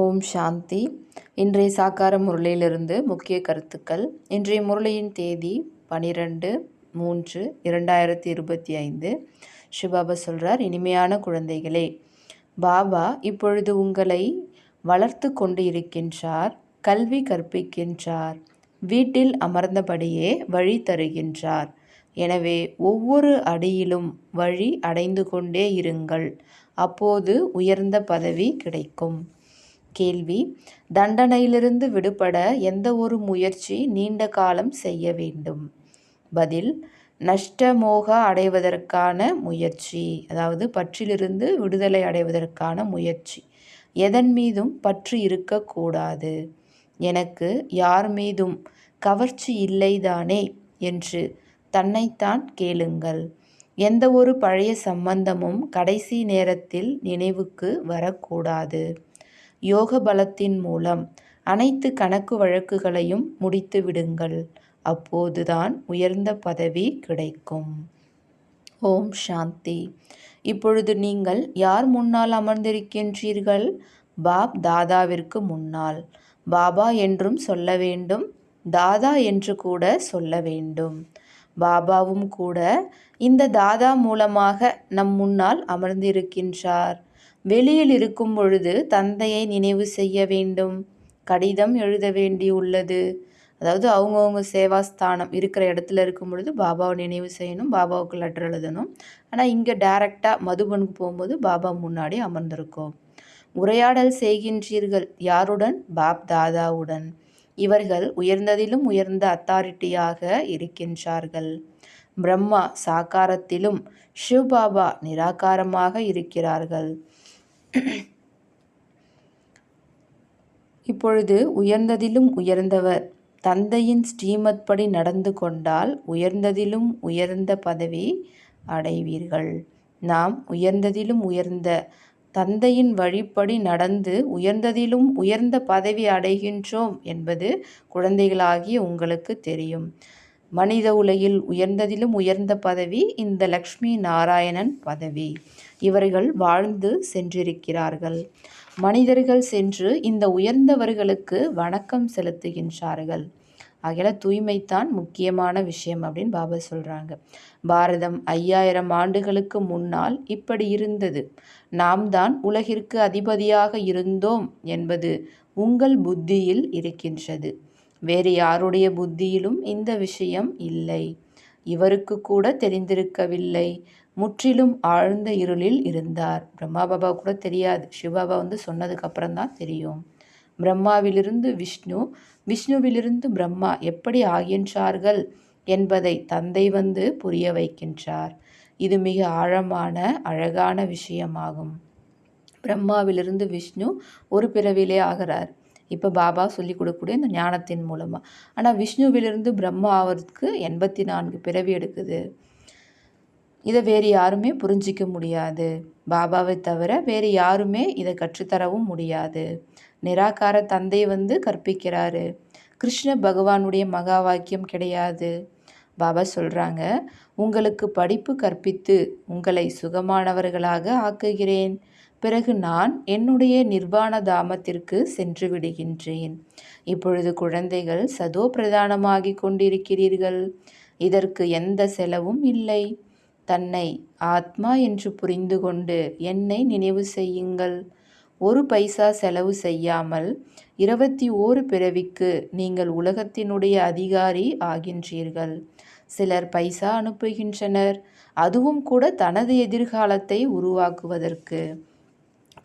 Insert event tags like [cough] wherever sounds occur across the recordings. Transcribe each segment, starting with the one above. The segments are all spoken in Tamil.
ஓம் சாந்தி. இன்றைய சாக்கார முரளியிலிருந்து முக்கிய கருத்துக்கள். இன்றைய முரளியின் தேதி பனிரெண்டு மூன்று இரண்டாயிரத்தி இருபத்தி ஐந்து. ஷிபாபா சொல்கிறார் இனிமையான குழந்தைகளே பாபா இப்பொழுது உங்களை வளர்த்து கொண்டு இருக்கின்றார் கல்வி கற்பிக்கின்றார் வீட்டில் அமர்ந்தபடியே வழி தருகின்றார். எனவே ஒவ்வொரு அடியிலும் வழி அடைந்து கொண்டே இருங்கள். அப்போது உயர்ந்த பதவி கிடைக்கும். கேள்வி. தண்டனையிலிருந்து விடுபட எந்த ஒரு முயற்சி நீண்ட காலம் செய்ய வேண்டும்? பதில் நஷ்டமோக அடைவதற்கான முயற்சி. அதாவது பற்றிலிருந்து விடுதலை அடைவதற்கான முயற்சி. எதன் மீதும் பற்று இருக்கக்கூடாது. எனக்கு யார் மீதும் கவர்ச்சி இல்லைதானே என்று தன்னைத்தான் கேளுங்கள். எந்த ஒரு பழைய சம்பந்தமும் கடைசி நேரத்தில் நினைவுக்கு வரக்கூடாது. யோக பலத்தின் மூலம் அனைத்து கணக்கு வழக்குகளையும் முடித்து விடுங்கள். அப்போதுதான் உயர்ந்த பதவி கிடைக்கும். ஓம் சாந்தி. இப்பொழுது நீங்கள் யார் முன்னால் அமர்ந்திருக்கின்றீர்கள்? பாப் தாதாவிற்கு முன்னால். பாபா என்றும் சொல்ல வேண்டும். தாதா என்று கூட சொல்ல வேண்டும். பாபாவும் கூட இந்த தாதா மூலமாக நம் முன்னால் அமர்ந்திருக்கின்றார். வெளியில் இருக்கும் பொழுது தந்தையை நினைவு செய்ய வேண்டும். கடிதம் எழுத வேண்டியுள்ளது அதாவது அவங்கவுங்க சேவாஸ்தானம் இருக்கிற இடத்துல இருக்கும் பொழுது பாபாவை நினைவு செய்யணும் பாபாவுக்கு லெட்டர் எழுதணும். ஆனால் இங்கே டைரெக்டாக மதுபனுக்கு போகும்போது பாபா முன்னாடி அமர்ந்திருக்கோம். உரையாடல் செய்கின்றீர்கள் யாருடன்? பாப் தாதாவுடன். இவர்கள் உயர்ந்ததிலும் உயர்ந்த அத்தாரிட்டியாக இருக்கின்றார்கள். பிரம்மா சாக்காரத்திலும் சிவபாபா நிராகாரமாக இருக்கிறார்கள். [clears throat] இப்பொழுது உயர்ந்ததிலும் உயர்ந்தவர். தந்தையின் ஸ்ரீமத் படி நடந்து கொண்டால் உயர்ந்ததிலும் உயர்ந்த பதவி அடைவீர்கள். நாம் உயர்ந்ததிலும் உயர்ந்த தந்தையின் வழிப்படி நடந்து உயர்ந்ததிலும் உயர்ந்த பதவி அடைகின்றோம் என்பது குழந்தைகளாகிய உங்களுக்கு தெரியும். மனித உலகில் உயர்ந்ததிலும் உயர்ந்த பதவி இந்த லக்ஷ்மி நாராயணன் பதவி. இவர்கள் வாழ்ந்து சென்றிருக்கிறார்கள். மனிதர்கள் சென்று இந்த உயர்ந்தவர்களுக்கு வணக்கம் செலுத்துகின்றார்கள். ஆகிய தூய்மைத்தான் முக்கியமான விஷயம் அப்படின்னு பாபா சொல்கிறாங்க பாரதம் ஐயாயிரம் ஆண்டுகளுக்கு முன்னால் இப்படி இருந்தது. நாம் தான் உலகிற்கு அதிபதியாக இருந்தோம் என்பது உங்கள் புத்தியில் இருக்கின்றது. வேறு யாருடைய புத்தியிலும் இந்த விஷயம் இல்லை. இவருக்கு கூட தெரிந்திருக்கவில்லை. முற்றிலும் ஆழ்ந்த இருளில் இருந்தார். பிரம்மா பாபா கூட தெரியாது. சிவபாபா வந்து சொன்னதுக்கு தான் தெரியும். பிரம்மாவிலிருந்து விஷ்ணு விஷ்ணுவிலிருந்து பிரம்மா எப்படி ஆகின்றார்கள் என்பதை தந்தை வந்து புரிய வைக்கின்றார். இது மிக ஆழமான அழகான விஷயமாகும். பிரம்மாவிலிருந்து விஷ்ணு ஒரு பிறவிலே ஆகிறார். இப்போ பாபா சொல்லி கொடுக்கக்கூடிய இந்த ஞானத்தின் மூலமாக ஆனால் விஷ்ணுவிலிருந்து பிரம்மா ஆவதுக்கு எண்பத்தி நான்கு பிறவி எடுக்குது. இதை வேறு யாருமே புரிஞ்சிக்க முடியாது. பாபாவை தவிர வேறு யாருமே இதை கற்றுத்தரவும் முடியாது. நிராகார தந்தை வந்து கற்பிக்கிறாரு. கிருஷ்ண பகவானுடைய மகா வாக்கியம் கிடையாது. பாபா சொல்கிறாங்க உங்களுக்கு படிப்பு கற்பித்து உங்களை சுகமானவர்களாக ஆக்குகிறேன். பிறகு நான் என்னுடைய நிர்வாண தாமத்திற்கு சென்று விடுகின்றேன் இப்பொழுது குழந்தைகள் சதோ பிரதானமாகி கொண்டிருக்கிறீர்கள். இதற்கு எந்த செலவும் இல்லை. தன்னை ஆத்மா என்று புரிந்து கொண்டு என்னை நினைவு செய்யுங்கள். ஒரு பைசா செலவு செய்யாமல் இருபத்தி ஓரு பிறவிக்கு நீங்கள் உலகத்தினுடைய அதிகாரி ஆகின்றீர்கள். சிலர் பைசா அனுப்புகின்றனர். அதுவும் கூட தனது எதிர்காலத்தை உருவாக்குவதற்கு.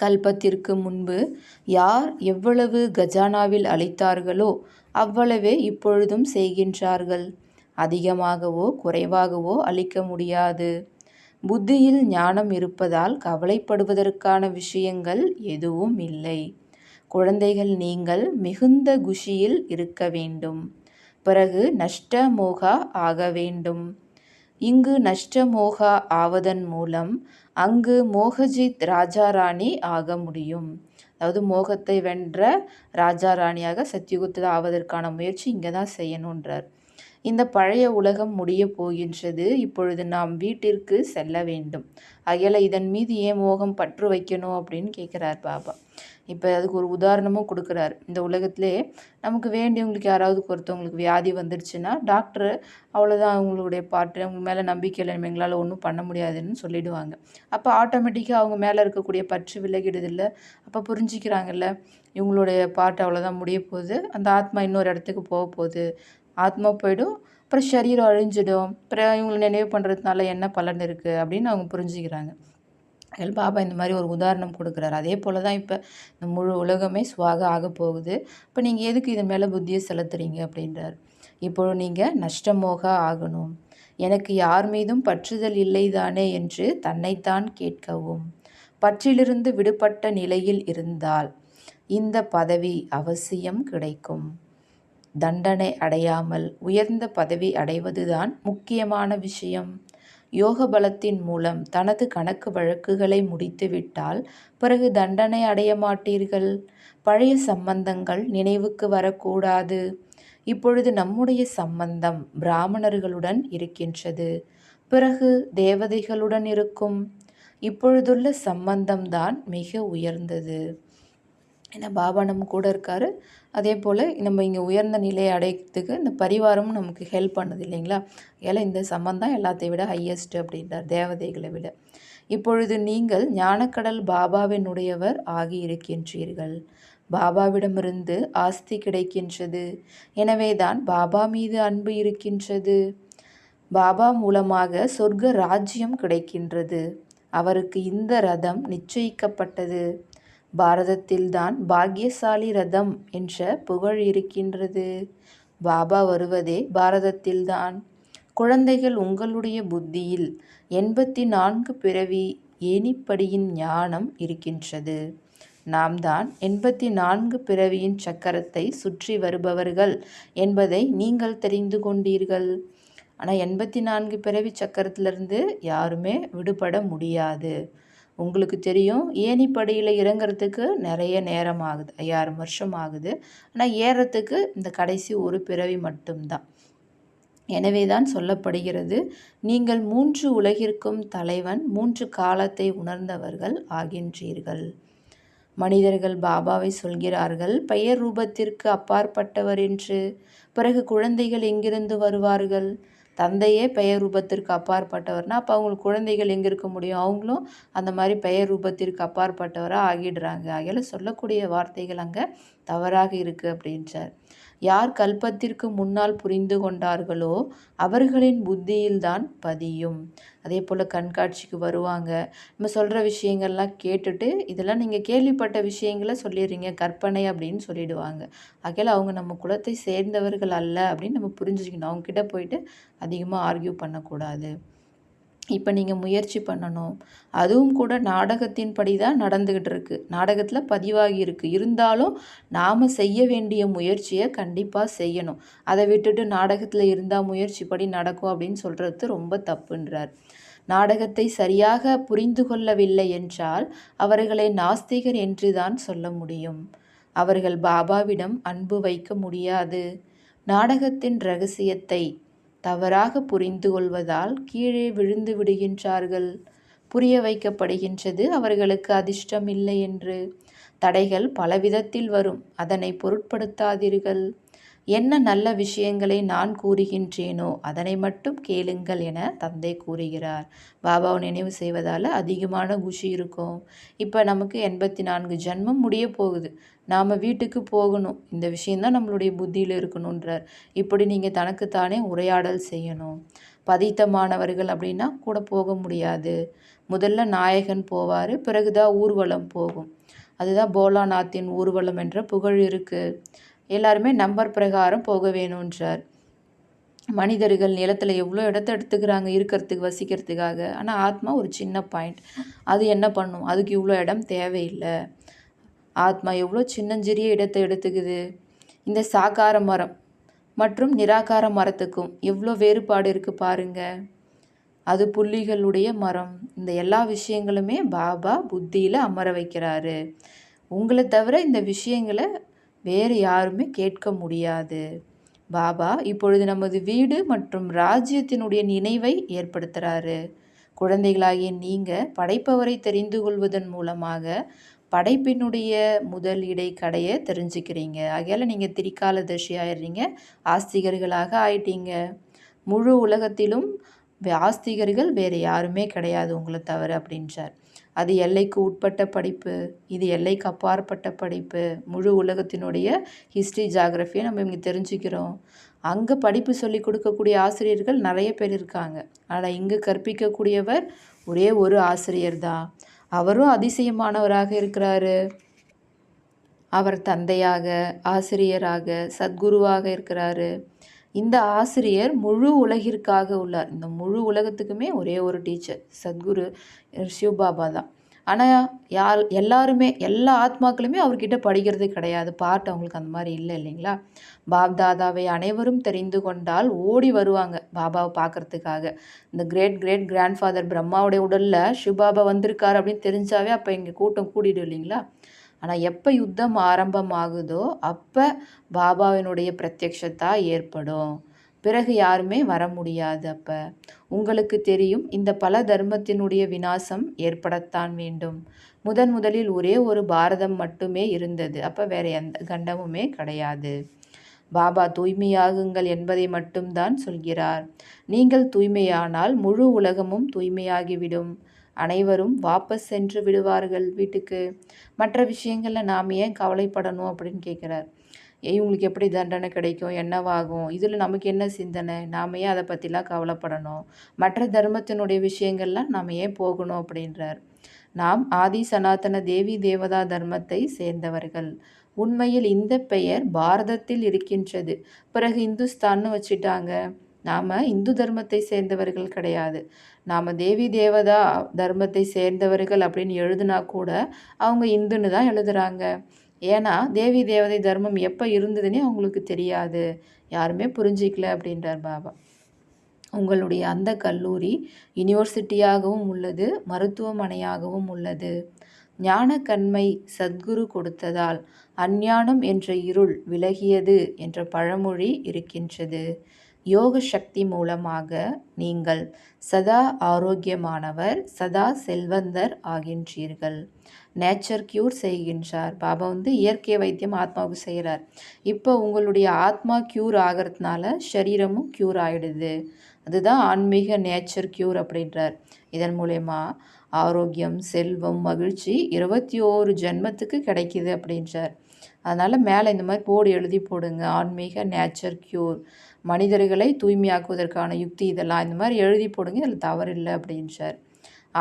கல்பத்திற்கு முன்பு யார் எவ்வளவு கஜானாவில் அளித்தார்களோ அவ்வளவே இப்பொழுதும் செய்கின்றார்கள். அதிகமாகவோ குறைவாகவோ அளிக்க முடியாது. புத்தியில் ஞானம் இருப்பதால் கவலைப்படுவதற்கான விஷயங்கள் எதுவும் இல்லை. குழந்தைகள் நீங்கள் மிகுந்த குஷியில் இருக்க வேண்டும். பிறகு நஷ்ட மோகா ஆக வேண்டும். இங்கு நஷ்டமோகா ஆவதன் மூலம் அங்கு மோகஜித் ராஜா ராணி ஆக முடியும். அதாவது மோகத்தை வென்ற ராஜா ராணியாக சத்தியுகத்தில் ஆவதற்கான முயற்சி இங்கே தான் செய்யணுன்றார் இந்த பழைய உலகம் முடிய போகின்றது. இப்பொழுது நாம் வீட்டிற்கு செல்ல வேண்டும். அகில இதன் மீது ஏன் மோகம் பற்று வைக்கணும் அப்படின்னு கேட்குறார் பாபா. இப்போ அதுக்கு ஒரு உதாரணமும் கொடுக்குறாரு. இந்த உலகத்திலே நமக்கு வேண்டியவங்களுக்கு யாராவது ஒருத்தவங்களுக்கு வியாதி வந்துடுச்சுன்னா டாக்டர் அவ்வளோதான் அவங்களுடைய பாட்டு அவங்க மேலே நம்பிக்கை இல்லை எங்களால் ஒன்றும் பண்ண முடியாதுன்னு சொல்லிடுவாங்க. அப்போ ஆட்டோமேட்டிக்காக அவங்க மேலே இருக்கக்கூடிய பற்று விலகிடுதில்ல. அப்போ புரிஞ்சுக்கிறாங்கல்ல இவங்களுடைய பாட்டு அவ்வளோதான் முடிய போகுது. அந்த ஆத்மா இன்னொரு இடத்துக்கு போக போகுது. ஆத்மா போயிடும் அப்புறம் சரீரம் அழிஞ்சிடும். அப்புறம் இவங்களை நினைவு பண்ணுறதுனால என்ன பலன் இருக்குது அப்படின்னு அவங்க புரிஞ்சுக்கிறாங்க. அதில் பாபா இந்த மாதிரி ஒரு உதாரணம் கொடுக்குறாரு. அதே போல் தான் இப்போ இந்த முழு உலகமே சுவாக ஆக போகுது. இப்போ நீங்கள் எதுக்கு இதன் மேலே புத்தியை செலுத்துறீங்க அப்படின்றார். இப்போ நீங்கள் நஷ்டமோக ஆகணும். எனக்கு யார் மீதும் பற்றுதல் இல்லைதானே என்று தன்னைத்தான் கேட்கவும். பற்றிலிருந்து விடுபட்ட நிலையில் இருந்தால் இந்த பதவி அவசியம் கிடைக்கும். தண்டனை அடையாமல் உயர்ந்த பதவி அடைவதுதான் முக்கியமான விஷயம். யோக பலத்தின் மூலம் தனது கணக்கு வழக்குகளை முடித்துவிட்டால் பிறகு தண்டனை அடைய மாட்டீர்கள். பழைய சம்பந்தங்கள் நினைவுக்கு வரக்கூடாது. இப்பொழுது நம்முடைய சம்பந்தம் பிராமணர்களுடன் இருக்கின்றது. பிறகு தேவதைகளுடன் இருக்கும். இப்பொழுதுள்ள சம்பந்தம்தான் மிக உயர்ந்தது. ஏன்னா பாபா நம்ம கூட இருக்காரு? அதே போல் நம்ம இங்கே உயர்ந்த நிலையை அடைக்கிறதுக்கு இந்த பரிவாரமும் நமக்கு ஹெல்ப் பண்ணுது இல்லைங்களா? ஏன்னா இந்த சம்பந்தம் எல்லாத்தையும் விட ஹையஸ்ட் அப்படின்றார் தேவதைகளை விட. இப்பொழுது நீங்கள் ஞானக்கடல் பாபாவினுடையவர் ஆகியிருக்கின்றீர்கள். பாபாவிடமிருந்து ஆஸ்தி கிடைக்கின்றது. எனவே தான் பாபா மீது அன்பு இருக்கின்றது. பாபா மூலமாக சொர்க்க ராஜ்யம் கிடைக்கின்றது. அவருக்கு இந்த ரதம் நிச்சயிக்கப்பட்டது. பாரதத்தில்தான் பாக்யசாலி ரதம் என்ற புகழ் இருக்கின்றது. பாபா வருவதே பாரதத்தில்தான். குழந்தைகள் உங்களுடைய புத்தியில் எண்பத்தி நான்கு பிறவி ஏனிப்படியின் ஞானம் இருக்கின்றது. நாம் தான் எண்பத்தி நான்கு பிறவியின் சக்கரத்தை சுற்றி வருபவர்கள் என்பதை நீங்கள் தெரிந்து கொண்டீர்கள். ஆனால் எண்பத்தி நான்கு பிறவி சக்கரத்திலிருந்து யாருமே விடுபட முடியாது. உங்களுக்கு தெரியும் ஏணிப்படியில் இறங்குறதுக்கு நிறைய நேரம் ஆகுது. ஐயாயிரம் வருஷம் ஆகுது. ஆனால் ஏறத்துக்கு இந்த கடைசி ஒரு பிறவி மட்டும்தான். எனவே தான் சொல்லப்படுகிறது நீங்கள் மூன்று உலகிற்கும் தலைவன் மூன்று காலத்தை உணர்ந்தவர்கள் ஆகின்றீர்கள். மனிதர்கள் பாபாவை சொல்கிறார்கள் பெயர் ரூபத்திற்கு அப்பாற்பட்டவர் என்று. பிறகு குழந்தைகள் எங்கிருந்து வருவார்கள்? தந்தையே பெயர் ரூபத்திற்கு அப்பாற்பட்டவர்னா அப்போ அவங்களுக்கு குழந்தைகள் எங்கே இருக்க முடியும்? அவங்களும் அந்த மாதிரி பெயர் ரூபத்திற்கு அப்பாற்பட்டவராக ஆகிடுறாங்க. ஆகையால் சொல்லக்கூடிய வார்த்தைகள் அங்கே தவறாக இருக்குது அப்படின்றார். யார் கல்பத்திற்கு முன்னால் புரிந்து கொண்டார்களோ அவர்களின் புத்தியில்தான் பதியும். அதே போல் கண்காட்சிக்கு வருவாங்க. நம்ம சொல்கிற விஷயங்கள்லாம் கேட்டுட்டு இதெல்லாம் நீங்கள் கேள்விப்பட்ட விஷயங்களை சொல்லிடுறீங்க கற்பனை அப்படின்னு சொல்லிடுவாங்க. ஆகையில் அவங்க நம்ம குலத்தை சேர்ந்தவர்கள் அல்ல அப்படின்னு நம்ம புரிஞ்சுக்கணும். அவங்கக்கிட்ட போயிட்டு அதிகமாக ஆர்கியூ பண்ணக்கூடாது. இப்போ நீங்கள் முயற்சி பண்ணணும். அதுவும் கூட நாடகத்தின்படி தான் நடந்துக்கிட்டு இருக்குது நாடகத்தில் பதிவாகி இருக்குது இருந்தாலும் நாம் செய்ய வேண்டிய முயற்சியை கண்டிப்பாக செய்யணும். அதை விட்டுட்டு நாடகத்தில் இருந்தால் முயற்சிப்படி நடக்கும் அப்படின்னு சொல்கிறது ரொம்ப தப்புன்றார். நாடகத்தை சரியாக புரிந்து கொள்ளவில்லை என்றால் அவர்களை நாஸ்திகர் என்று தான் சொல்ல முடியும். அவர்கள் பாபாவிடம் அன்பு வைக்க முடியாது. நாடகத்தின் ரகசியத்தை தவறாக புரிந்து கொள்வதால் கீழே விழுந்து விடுகின்றார்கள். புரிய வைக்கப்படுகின்றது அவர்களுக்கு அதிர்ஷ்டம் இல்லை என்று. தடைகள் பலவிதத்தில் வரும் அதனை பொருட்படுத்தாதீர்கள். என்ன நல்ல விஷயங்களை நான் கூறுகின்றேனோ அதனை மட்டும் கேளுங்கள் என தந்தை கூறுகிறார். பாபாவை நினைவு செய்வதால் அதிகமான குஷி இருக்கும். இப்போ நமக்கு எண்பத்தி நான்கு ஜென்மம் முடிய போகுது. நாம் வீட்டுக்கு போகணும். இந்த விஷயந்தான் நம்மளுடைய புத்தியில் இருக்கணுன்றார் இப்படி நீங்கள் தனக்குத்தானே உரையாடல் செய்யணும். பதித்தமானவர்கள் அப்படின்னா கூட போக முடியாது. முதல்ல நாயகன் போவார் பிறகுதான் ஊர்வலம் போகும். அதுதான் போலாநாத்தின் ஊர்வலம் என்ற புகழ் இருக்குது எல்லாருமே நம்பர் பிரகாரம் போக வேணுன்றார் மனிதர்கள் நிலத்தில் எவ்வளோ இடத்த எடுத்துக்கிறாங்க இருக்கிறதுக்கு வசிக்கிறதுக்காக. ஆனால் ஆத்மா ஒரு சின்ன பாயிண்ட் அது என்ன பண்ணும்? அதுக்கு இவ்வளோ இடம் தேவையில்லை. ஆத்மா எவ்வளோ சின்னஞ்சிறிய இடத்தை எடுத்துக்குது? இந்த சாக்கார மரம் மற்றும் நிராகார மரத்துக்கும் எவ்வளோ வேறுபாடு இருக்குது பாருங்கள் அது புள்ளிகளுடைய மரம். இந்த எல்லா விஷயங்களுமே பாபா புத்தியில் அமர வைக்கிறாரு. உங்களை தவிர இந்த விஷயங்களை வேறு யாருமே கேட்க முடியாது. பாபா இப்பொழுது நமது வீடு மற்றும் ராஜ்யத்தினுடைய நினைவை ஏற்படுத்துகிறாரு குழந்தைகளாகிய நீங்கள் படைப்பவரை தெரிந்து கொள்வதன் மூலமாக படைப்பினுடைய முதல் இடை கடையை தெரிஞ்சுக்கிறீங்க. ஆகையால் நீங்கள் திரிகால தர்ஷி ஆயிடுறீங்க ஆஸ்திகர்களாக ஆயிட்டீங்க. முழு உலகத்திலும் ஆஸ்திகர்கள் வேறு யாருமே கிடையாது உங்களை தவிர அப்படின்றார். அது எல்லைக்கு உட்பட்ட படிப்பு இது எல்லைக்கு அப்பாற்பட்ட படிப்பு முழு உலகத்தினுடைய ஹிஸ்ட்ரி ஜாகிரஃபியை நம்ம இங்கே தெரிஞ்சுக்கிறோம். அங்கே படிப்பு சொல்லி கொடுக்கக்கூடிய ஆசிரியர்கள் நிறைய பேர் இருக்காங்க. ஆனால் இங்கே கற்பிக்கக்கூடியவர் ஒரே ஒரு ஆசிரியர் தான். அவரும் அதிசயமானவராக இருக்கிறாரு. அவர் தந்தையாக ஆசிரியராக சத்குருவாக இருக்கிறாரு. இந்த ஆசிரியர் முழு உலகிற்காக உள்ளார். இந்த முழு உலகத்துக்குமே ஒரே ஒரு டீச்சர் சத்குரு சிவபாபா தான். ஆனால் யார் எல்லாருமே எல்லா ஆத்மாக்களுமே அவர்கிட்ட படிக்கிறது கிடையாது. பாட்டு அவங்களுக்கு அந்த மாதிரி இல்லை இல்லைங்களா? பாப் தாதாவை அனைவரும் தெரிந்து கொண்டால் ஓடி வருவாங்க பாபாவை பார்க்குறதுக்காக. இந்த கிரேட் கிரேட் கிராண்ட்ஃபாதர் பிரம்மாவுடைய உடலில் சிவபாபா வந்திருக்காரு அப்படின்னு தெரிஞ்சாவே அப்போ இங்கே கூட்டம் கூடிடும் இல்லைங்களா? ஆனால் எப்போ யுத்தம் ஆரம்பமாகுதோ அப்போ பாபாவினுடைய பிரத்யக்ஷத்தா ஏற்படும். பிறகு யாருமே வர முடியாது அப்போ. உங்களுக்கு தெரியும் இந்த பல தர்மத்தினுடைய வினாசம் ஏற்படத்தான் வேண்டும். முதன் முதலில் ஒரே ஒரு பாரதம் மட்டுமே இருந்தது அப்போ வேற எந்த கண்டமுமே கிடையாது. பாபா தூய்மையாகுங்கள் என்பதை மட்டும்தான் சொல்கிறார். நீங்கள் தூய்மையானால் முழு உலகமும் தூய்மையாகிவிடும். அனைவரும் வாபஸ் சென்று விடுவார்கள் வீட்டுக்கு. மற்ற விஷயங்களில் நாம் ஏன் கவலைப்படணும் அப்படின்னு கேட்குறார். இவங்களுக்கு எப்படி தண்டனை கிடைக்கும்? என்னவாகும்? இதில் நமக்கு என்ன சிந்தனை? நாம் ஏன் அதை பற்றிலாம் கவலைப்படணும்? மற்ற தர்மத்தினுடைய விஷயங்கள்லாம் நாம் ஏன் போகணும் அப்படின்றார். நாம் ஆதி சனாதன தேவி தேவதா தர்மத்தை சேர்ந்தவர்கள். உண்மையில் இந்த பெயர் பாரதத்தில் இருக்கின்றது. பிறகு இந்துஸ்தான்னு வச்சுட்டாங்க. நாம் இந்து தர்மத்தை சேர்ந்தவர்கள் கிடையாது. நாம் தேவி தேவதா தர்மத்தை சேர்ந்தவர்கள் அப்படின்னு எழுதுனா கூட அவங்க இந்துன்னு தான் எழுதுகிறாங்க ஏன்னா தேவி தேவதை தர்மம் எப்போ இருந்ததுன்னே அவங்களுக்கு தெரியாது. யாருமே புரிஞ்சிக்கல அப்படின்றார் பாபா. உங்களுடைய அந்த கல்லூரி யூனிவர்சிட்டியாகவும் உள்ளது மருத்துவமனையாகவும் உள்ளது. ஞானக்கண்மை சத்குரு கொடுத்ததால் அஞ்ஞானம் என்ற இருள் விலகியது என்ற பழமொழி இருக்கின்றது. யோக சக்தி மூலமாக நீங்கள் சதா ஆரோக்கியமானவர் சதா செல்வந்தர் ஆகின்றீர்கள். நேச்சர் க்யூர் செய்கின்றார். பாபா வந்து இயற்கை வைத்தியம் ஆத்மாவுக்கு செய்கிறார். இப்போ உங்களுடைய ஆத்மா க்யூர் ஆகிறதுனால சரீரமும் க்யூர் ஆகிடுது அதுதான் ஆன்மீக நேச்சர் க்யூர் அப்படின்றார். இதன் மூலயமா ஆரோக்கியம் செல்வம் மகிழ்ச்சி இருபத்தி ஓரு ஜென்மத்துக்கு கிடைக்கிது அப்படின்றார். அதனால் மேலே இந்த மாதிரி போர்டு எழுதி போடுங்க. ஆன்மீக நேச்சர் க்யூர் மனிதர்களை தூய்மையாக்குவதற்கான யுக்தி இதெல்லாம் இந்த மாதிரி எழுதி போடுங்க. இதில் தவறில்லை அப்படின்றார்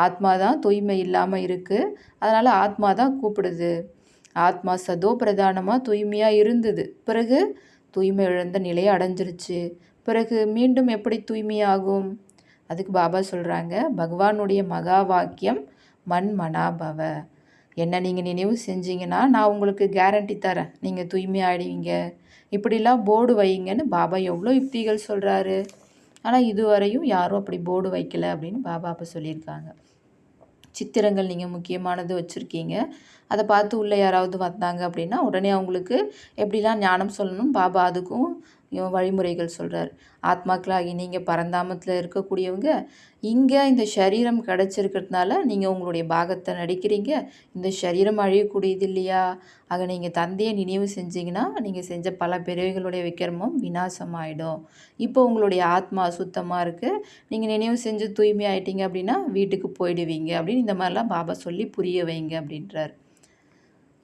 ஆத்மா தான் தூய்மை இல்லாமல் இருக்குது அதனால் ஆத்மா தான் கூப்பிடுது. ஆத்மா சதோ பிரதானமாக தூய்மையாக இருந்தது. பிறகு தூய்மை இழந்த நிலையை அடைஞ்சிருச்சு. பிறகு மீண்டும் எப்படி தூய்மையாகும்? அதுக்கு பாபா சொல்கிறாங்க பகவானுடைய மகா வாக்கியம் மண் மனாபவ என்ன நீங்கள் நினைவு செஞ்சீங்கன்னா நான் உங்களுக்கு கேரண்டி தரேன். நீங்கள் தூய்மையாயிடுவீங்க. இப்படிலாம் போர்டு வைங்கன்னு பாபா எவ்வளோ யுக்திகள் சொல்கிறாரு ஆனால் இதுவரையும் யாரும் அப்படி போர்டு வைக்கல அப்படின்னு பாபா அப்போ சொல்லியிருக்காங்க. சித்திரங்கள் நீங்கள் முக்கியமானது வச்சுருக்கீங்க. அதை பார்த்து உள்ளே யாராவது வந்தாங்க அப்படின்னா உடனே அவங்களுக்கு எப்படிலாம் ஞானம் சொல்லணும் பாபா அதுக்கும் வழிமுறைகள் சொல்கிறார் ஆத்மாக்களாகி நீங்கள் பரந்தாமத்தில் இருக்கக்கூடியவங்க இங்கே இந்த சரீரம் கிடச்சிருக்கிறதுனால நீங்கள் உங்களுடைய பாகத்தை நடிக்கிறீங்க. இந்த சரீரம் அழியக்கூடியது இல்லையா? ஆக நீங்கள் தந்தையை நினைவு செஞ்சீங்கன்னா நீங்கள் செஞ்ச பல பிறவிகளுடைய விக்கிரமும் விநாசமாயிடும். இப்போ உங்களுடைய ஆத்மா சுத்தமாக இருக்குது நீங்கள் நினைவு செஞ்சு தூய்மையாயிட்டீங்க அப்படின்னா வீட்டுக்கு போயிடுவீங்க அப்படின்னு இந்த மாதிரிலாம் பாபா சொல்லி புரிய வைங்க அப்படின்றார்.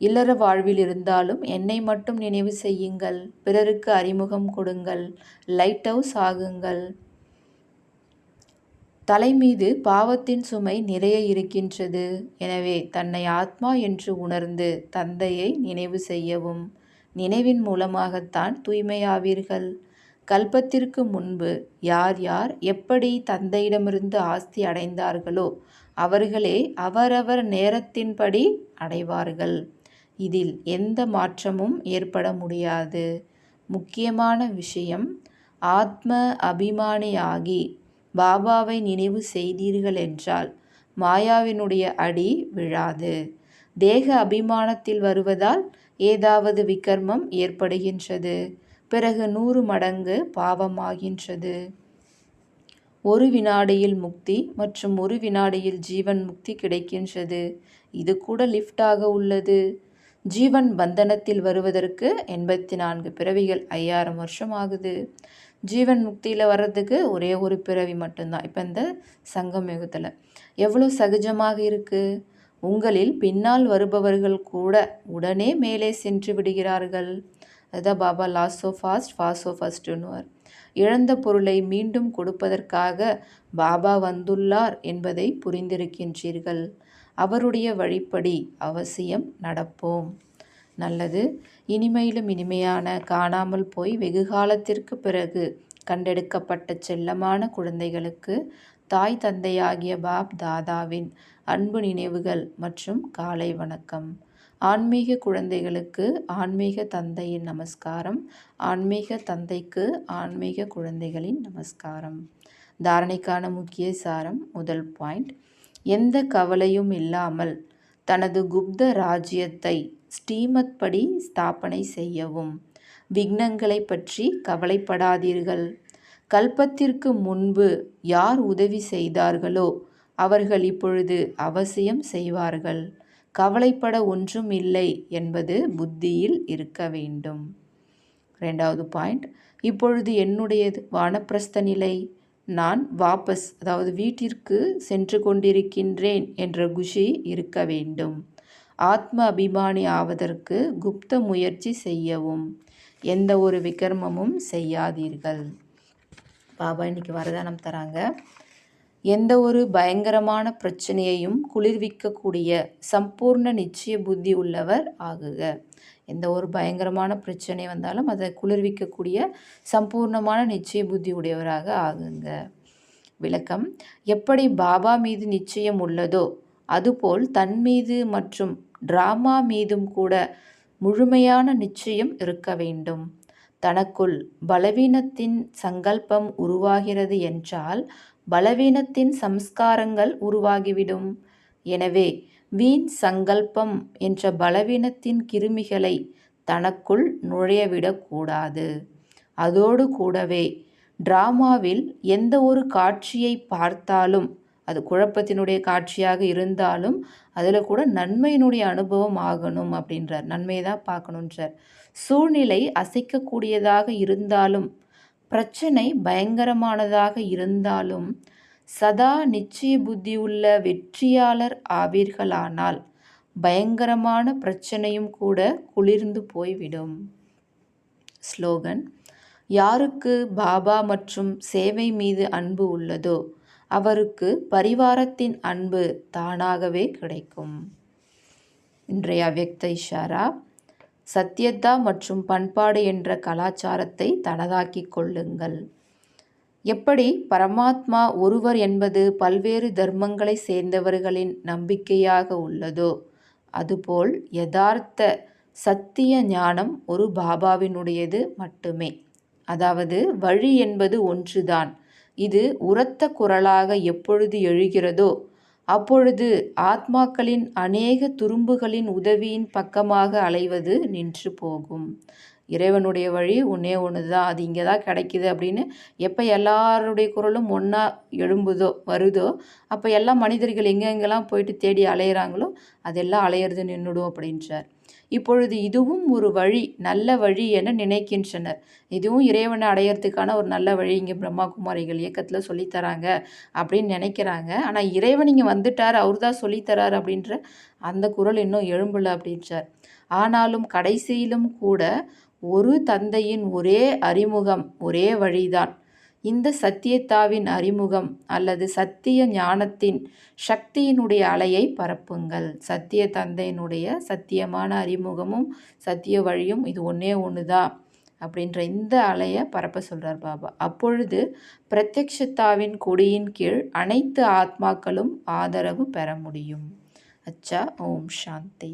இல்லற வாழ்வில் இருந்தாலும் என்னை மட்டும் நினைவு செய்யுங்கள். பிறருக்கு அறிமுகம் கொடுங்கள். லைட் ஹவுஸ் ஆகுங்கள். தலை மீது பாவத்தின் சுமை நிறைய இருக்கின்றது. எனவே தன்னை ஆத்மா என்று உணர்ந்து தந்தையை நினைவு செய்யவும் நினைவின் மூலமாகத்தான் தூய்மையாவீர்கள். கல்பத்திற்கு முன்பு யார் யார் எப்படி தந்தையிடமிருந்து ஆஸ்தி அடைந்தார்களோ அவர்களே அவரவர் நேரத்தின்படி அடைவார்கள். இதில் எந்த மாற்றமும் ஏற்பட முடியாது. முக்கியமான விஷயம் ஆத்ம அபிமானியாகி பாபாவை நினைவு செய்தீர்கள் என்றால் மாயாவினுடைய அடி விழாது. தேக அபிமானத்தில் வருவதால் ஏதாவது விக்கர்மம் ஏற்படுகின்றது. பிறகு நூறு மடங்கு பாவமாகின்றது. ஒரு வினாடியில் முக்தி மற்றும் ஒரு வினாடியில் ஜீவன் முக்தி கிடைக்கின்றது. இது கூட லிஃப்டாக உள்ளது. ஜீவன் பந்தனத்தில் வருவதற்கு எண்பத்தி நான்கு பிறவிகள் ஐயாயிரம் வருஷம் ஆகுது ஜீவன் முக்தியில் வர்றதுக்கு ஒரே ஒரு பிறவி மட்டும்தான். இப்போ இந்த சங்கம் யுகத்தில் எவ்வளோ சகஜமாக இருக்குது உங்களில் பின்னால் வருபவர்கள் கூட உடனே மேலே சென்று விடுகிறார்கள். அதுதான் பாபா லாஸோ ஃபாஸ்ட் ஃபாஸோ ஃபஸ்ட்டுன்னுவார் இழந்த பொருளை மீண்டும் கொடுப்பதற்காக பாபா வந்துள்ளார் என்பதை புரிந்திருக்கின்றீர்கள். அவருடைய வழிப்படி அவசியம் நடப்போம். நல்லது. இனிமையிலும் இனிமையான காணாமல் போய் வெகு காலத்திற்கு பிறகு கண்டெடுக்கப்பட்ட செல்லமான குழந்தைகளுக்கு தாய் தந்தையாகிய பாப் தாதாவின் அன்பு நினைவுகள் மற்றும் காலை வணக்கம். ஆன்மீக குழந்தைகளுக்கு ஆன்மீக தந்தையின் நமஸ்காரம். ஆன்மீக தந்தைக்கு ஆன்மீக குழந்தைகளின் நமஸ்காரம். தாரணைக்கான முக்கிய சாரம் முதல் பாயிண்ட். எந்த கவலையும் இல்லாமல் தனது குப்த ராஜ்யத்தை ஸ்ரீமத் படி ஸ்தாபனை செய்யவும். விக்னங்களை பற்றி கவலைப்படாதீர்கள். கல்பத்திற்கு முன்பு யார் உதவி செய்தார்களோ அவர்கள் இப்பொழுது அவசியம் செய்வார்கள். கவலைப்பட ஒன்றும் இல்லை என்பது புத்தியில் இருக்க வேண்டும். ரெண்டாவது பாயிண்ட். இப்பொழுது என்னுடையது? வானப்பிரஸ்த நிலை. நான் வாபஸ் அதாவது வீட்டிற்கு சென்று கொண்டிருக்கின்றேன் என்ற குஷி இருக்க வேண்டும். ஆத்ம அபிமானி ஆவதற்கு குப்த முயற்சி செய்யவும். எந்த ஒரு விக்ரமமும் செய்யாதீர்கள். பாபா இன்னைக்கு வரதானம் தராங்க. எந்த ஒரு பயங்கரமான பிரச்சனையையும் குளிர்விக்கக்கூடிய சம்பூர்ண நிச்சய புத்தி உள்ளவர் ஆகுக. எந்த ஒரு பயங்கரமான பிரச்சனை வந்தாலும் அதை குளிர்விக்கக்கூடிய சம்பூர்ணமான நிச்சய புத்தி உடையவராக ஆகுங்க. விளக்கம் எப்படி பாபா மீது நிச்சயம் உள்ளதோ அதுபோல் தன் மீது மற்றும் டிராமா மீதும் கூட முழுமையான நிச்சயம் இருக்க வேண்டும். தனக்குள் பலவீனத்தின் சங்கல்பம் உருவாகிறது என்றால் பலவீனத்தின் சம்ஸ்காரங்கள் உருவாகிவிடும். எனவே வீண் சங்கல்பம் என்ற பலவீனத்தின் கிருமிகளை தனக்குள் நுழையவிடக்கூடாது அதோடு கூடவே டிராமாவில் எந்த ஒரு காட்சியை பார்த்தாலும் அது குழப்பத்தினுடைய காட்சியாக இருந்தாலும் அதில் கூட நன்மையினுடைய அனுபவம் ஆகணும் அப்படின்றார். நன்மையை தான் பார்க்கணுன்றார் சூழ்நிலை அசைக்கக்கூடியதாக இருந்தாலும் பிரச்சனை பயங்கரமானதாக இருந்தாலும் சதா நிச்சய புத்தியுள்ள வெற்றியாளர் ஆவீர்களானால் பயங்கரமான பிரச்சனையும் கூட குளிர்ந்து போய்விடும். ஸ்லோகன் யாருக்கு பாபா மற்றும் சேவை மீது அன்பு உள்ளதோ அவருக்கு பரிவாரத்தின் அன்பு தானாகவே கிடைக்கும். இன்றைய அவ்வக்த இஷாரா சத்தியத்தா மற்றும் பண்பாடு என்ற கலாச்சாரத்தை தனதாக்கி கொள்ளுங்கள். எப்படி பரமாத்மா ஒருவர் என்பது பல்வேறு தர்மங்களை சேர்ந்தவர்களின் நம்பிக்கையாக உள்ளதோ அதுபோல் யதார்த்த சத்திய ஞானம் ஒரு பாபாவினுடையது மட்டுமே. அதாவது வழி என்பது ஒன்றுதான். இது உரத்த குரலாக எப்பொழுது எழுகிறதோ அப்பொழுது ஆத்மாக்களின் அநேக துரும்புகளின் உதவியின் பக்கமாக அலைவது நின்று போகும். இறைவனுடைய வழி ஒன்றே ஒன்று தான் அது இங்கே தான் கிடைக்கிது அப்படின்னு எப்போ எல்லாருடைய குரலும் ஒன்றா எழும்புதோ வருதோ அப்போ எல்லா மனிதர்கள் எங்கெங்கெல்லாம் போயிட்டு தேடி அலையிறாங்களோ அதெல்லாம் அலையிறது நின்றுடும் அப்படின்றார். இப்பொழுது இதுவும் ஒரு வழி நல்ல வழி என நினைக்கின்றனர். இதுவும் இறைவனை அடையிறதுக்கான ஒரு நல்ல வழி இங்கே பிரம்மா குமாரிகள் இயக்கத்தில் சொல்லித்தராங்க அப்படின்னு நினைக்கிறாங்க. ஆனால் இறைவன் இங்கே வந்துட்டார் அவர் தான் சொல்லித்தரார் அப்படின்ற அந்த குரல் இன்னும் எழும்பலை அப்படின்றார். ஆனாலும் கடைசியிலும் கூட ஒரு தந்தையின் ஒரே அறிமுகம் ஒரே வழிதான். இந்த சத்தியத்தாவின் அறிமுகம் அல்லது சத்திய ஞானத்தின் சக்தியினுடைய அலையை பரப்புங்கள். சத்திய தந்தையினுடைய சத்தியமான அறிமுகமும் சத்திய வழியும் இது ஒன்றே ஒன்று தான் அப்படின்ற இந்த அலையை பரப்ப சொல்கிறார் பாபா. அப்பொழுது பிரத்யக்ஷத்தாவின் கொடியின் கீழ் அனைத்து ஆத்மாக்களும் ஆதரவு பெற முடியும். அச்சா ஓம் சாந்தி.